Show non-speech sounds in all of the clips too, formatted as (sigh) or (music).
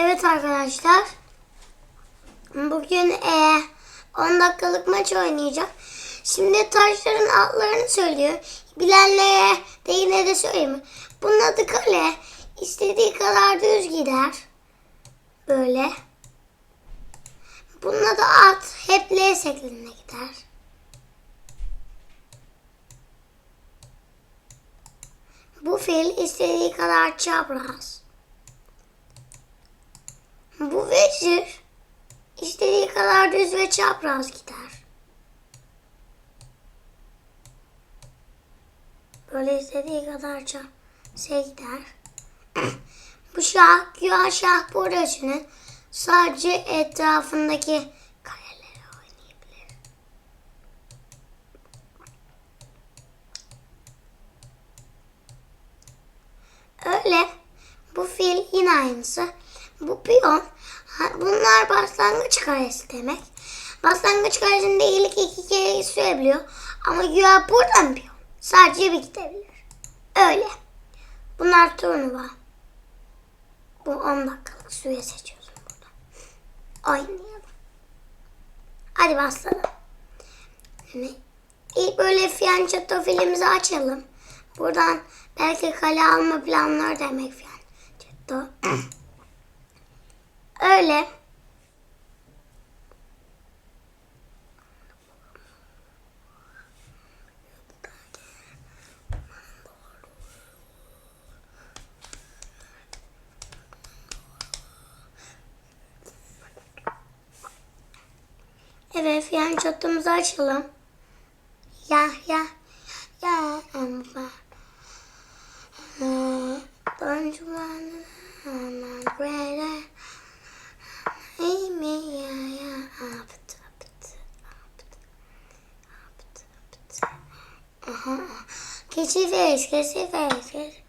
Evet arkadaşlar. Bugün e, 10 dakikalık maç oynayacak. Şimdi taşların altlarını söylüyor. Bilenlere de yine de söyleyeyim. Bunun adı kale. İstediği kadar düz gider. Böyle. Bunun adı at. Hep L şeklinde gider. Bu fil istediği kadar çapraz. Bu vezir istediği kadar düz ve çapraz gider. Böyle istediği kadar şey gider. (coughs) Bu şah, güya şah burasının sadece etrafındaki kareleri oynayabilir. Öyle. Bu fil yine aynısı. Bu piyon. Bunlar başlangıç karesi demek. Başlangıç karesinde ilk iki kere sürebiliyor. Ama güya buradan piyon. Sadece bir gidebilir. Öyle. Bunlar turnuva. Bu 10 dakikalık süre seçiyorsun burada. Oynayalım. Hadi başlayalım. Şimdi ilk böyle fiyançato filmimizi açalım. Buradan belki kale alma planları demek fiyançato. Öyle. Evet, fiyançatımızı açalım. Ya ya ya emfa. Don't you wanna I'm a greater Amy ya ya up up up Aha. Keçifeş, keçifeş, keçifeş.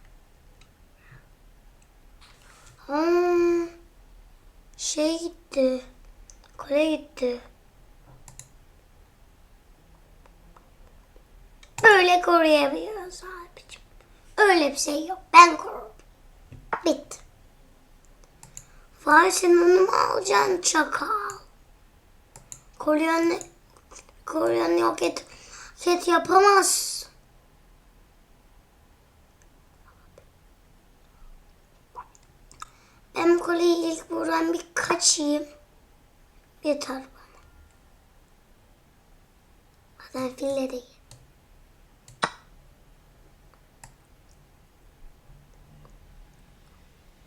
Hmm. Şey gitti. Kole gitti. Böyle koruyabiliyoruz abicim. Öyle bir şey yok. Ben korurum. Bitti. Vay sen onu mu alacaksın çakal? Koruyan, koruyan yok et. Set yapamaz. Ben bu koleyi ilk buradan bir kaçayım. Yeter bana. Zaten fille değil.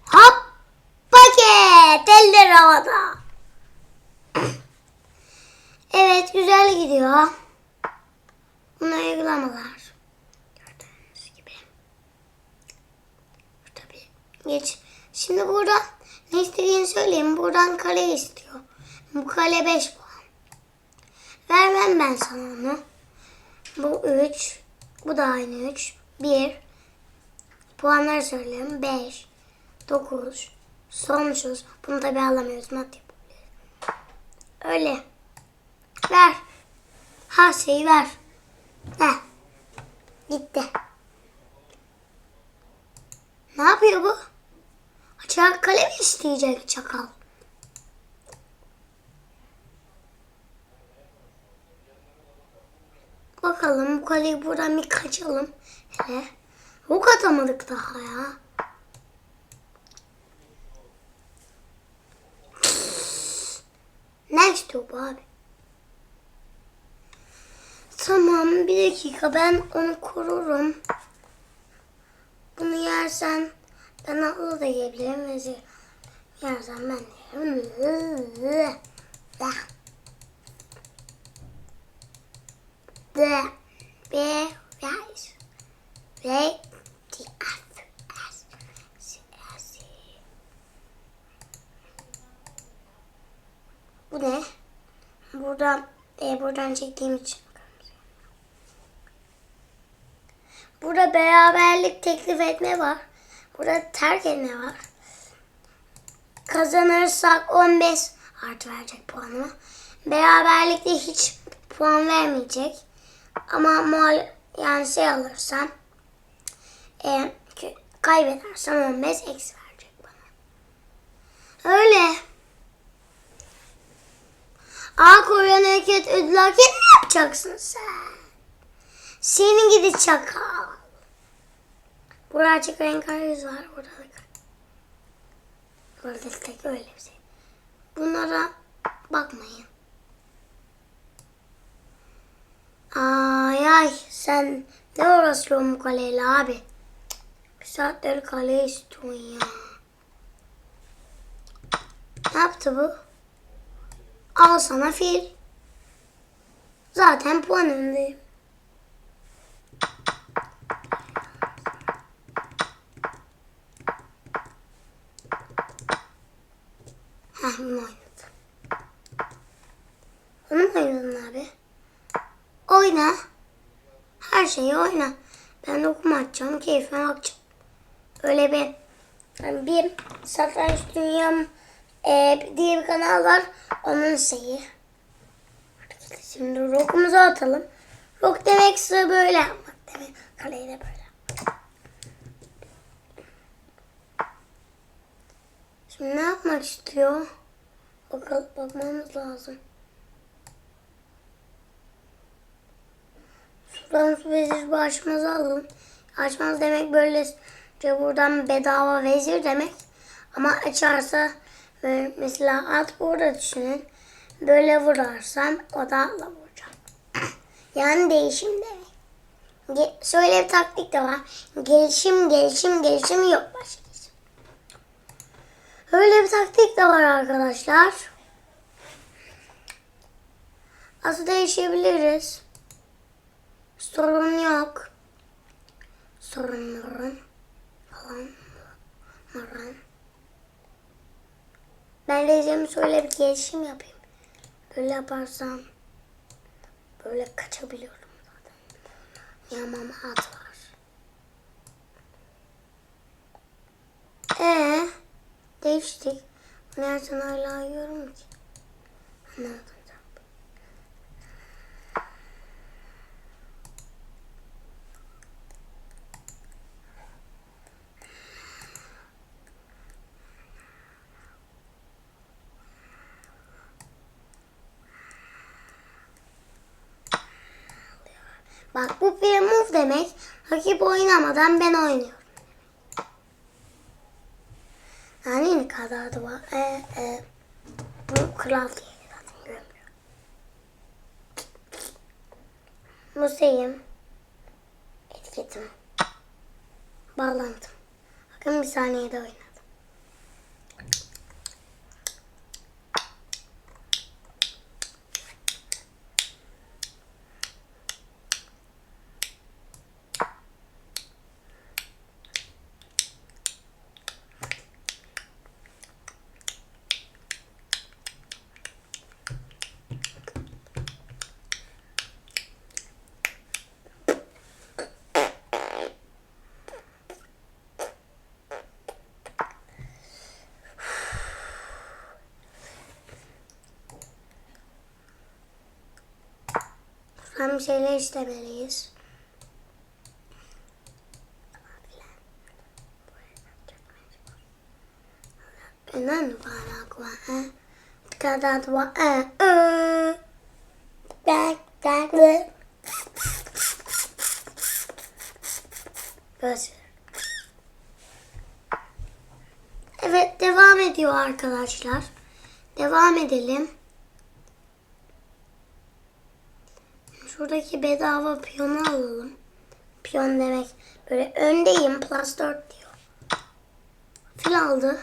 Hop paket eller havada. Evet güzel gidiyor. Bunlar uygulamalar. Gördüğünüz gibi. Tabii geç. Şimdi burada ne istediğini söyleyeyim. Buradan kale istiyor. Bu kale 5 puan. Vermem ben sana onu. Bu 3. Bu da aynı 3. 1. Puanları söyleyeyim. 5. 9. Sonsuz. Bunu tabi alamıyoruz. Mat yapabiliriz. Öyle. Ver. Ha şeyi ver. Heh. Gitti. Ne yapıyor bu? İsteyecek çakal? Bakalım bu kaleyi buradan bir kaçalım. Hele. Hook atamadık daha ya. Ne istiyor bu abi? Tamam bir dakika ben onu korurum. Bunu yersen ben aklı da yiyebilirim. Vezir ben de yerim. The bear rise. They the as as Bu ne? Buradan e, buradan çektiğim için. Burada beraberlik teklif etme var. Burada terk etme var. Kazanırsak 15 artı verecek puanıma. Beraberlikte hiç puan vermeyecek. Ama mol yani şey alırsam e, kaybedersem 15 eksi verecek bana. Öyle. A Koreyan hareket ödül hareket mi yapacaksın sen? Seni gidi çakal. Burada açık renk yüz var. Burada da Burada tek öyle bir şey. Bunlara bakmayın. Ay ay sen ne uğraşıyorsun bu kaleyle abi? Bir saattir kale istiyorsun ya. Ne yaptı bu? Al sana fil. Zaten puan. Heh bunu oynadım. Bunu mu oynadın abi? Oyna. Her şeyi oyna. Ben okuma açacağım. Keyfime bakacağım. Öyle bir yani bir satranç dünyam e, diye bir kanal var. Onun şeyi. Şimdi rock'umuzu atalım. Rock demekse böyle yapmak demek. Kaleyi de böyle. Şimdi ne yapmak istiyor? Bakalım bakmamız lazım. Sudan su vezir başımıza alalım. Açmaz demek böylece buradan bedava vezir demek. Ama açarsa böyle mesela at burada düşünün. Böyle vurarsam o da atla vuracak. (coughs) Yani değişim demek. Ge- şöyle bir taktik de var. Gelişim, gelişim, gelişim yok başka. Öyle bir taktik de var arkadaşlar. Aslında değişebiliriz. Sorun yok. Sorunların falan falan. Ben diyeceğim şöyle bir gelişim yapayım. Böyle yaparsam böyle kaçabiliyorum zaten. Yamam at var. Ee, değiştik. Nereden hala yiyorum ki? Anlamadım. Bak bu bir move demek. Rakip oynamadan ben oynuyorum. Da var. Ee, e, bu kral diye zaten görmüyor. Bu şeyim. Etiketim. Bağlantım. Bakın bir saniyede oynadım. Hem şeyler istemeliyiz. None para cada tua eh eh tak tak Böyle. Evet devam ediyor arkadaşlar. Devam edelim. Şuradaki bedava piyonu alalım. Piyon demek böyle öndeyim plus 4 diyor. Fil aldı.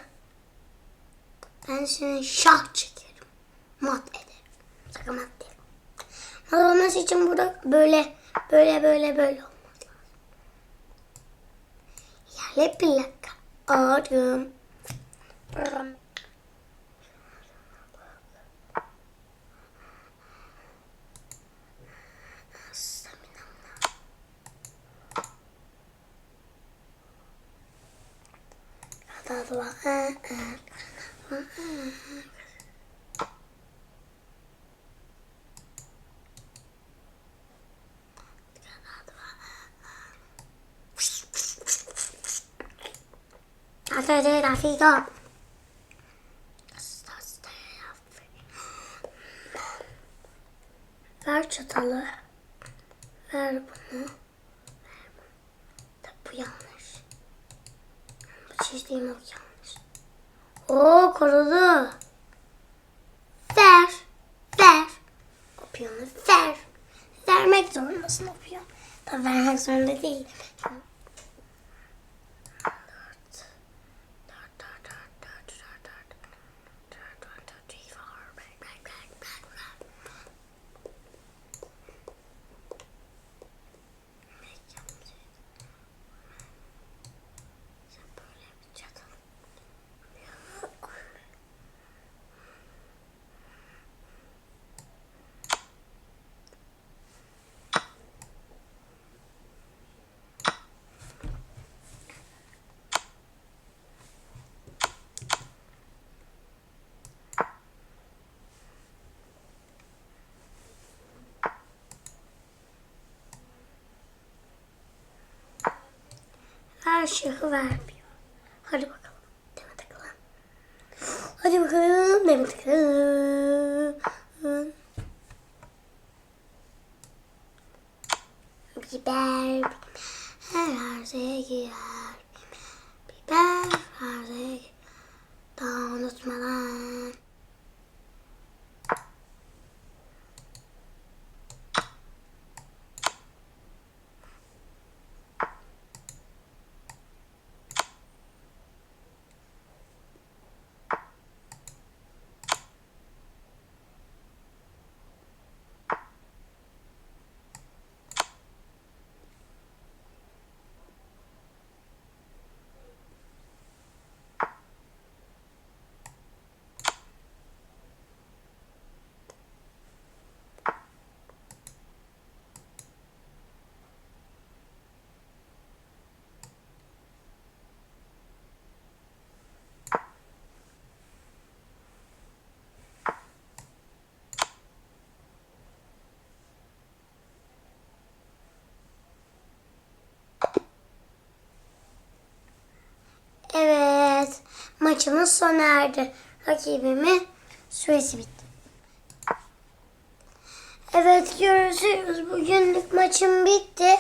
Ben seni şah çekerim. Mat ederim. Sakın mat değil. Mat olması için burada böyle böyle böyle böyle olması lazım. Yerle plaka adım. Hadi hadi bak. Hadi hadi Rafika. Ver çatalı. Ver bunu. Ver bunu. Tabii bu yanlış. Bu çizdiğim ok yanlış. Oo korudu. Ver. Ver. O piyonu ver. Vermek zorundasın o piyon. Tabii vermek zorunda değil. Ver şığı ver diyor. Hadi bakalım. Deme takalım. Hadi bakalım. Deme takalım. Biber. Her şeye girer. Biber her şeye girer. Daha unutmadan. Evet. Maçımız sona erdi. Rakibimin süresi bitti. Evet görüşürüz. Bugünlük maçım bitti.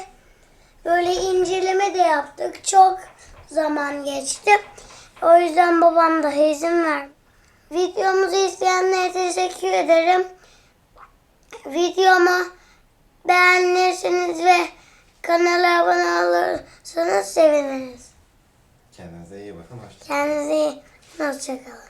Böyle inceleme de yaptık. Çok zaman geçti. O yüzden babam da izin ver. Videomuzu izleyenlere teşekkür ederim. Videomu beğenirseniz ve kanala abone olursanız seviniriz. Kendinize iyi bakın. Hoşçakalın. Kendinize iyi. Hoşçakalın.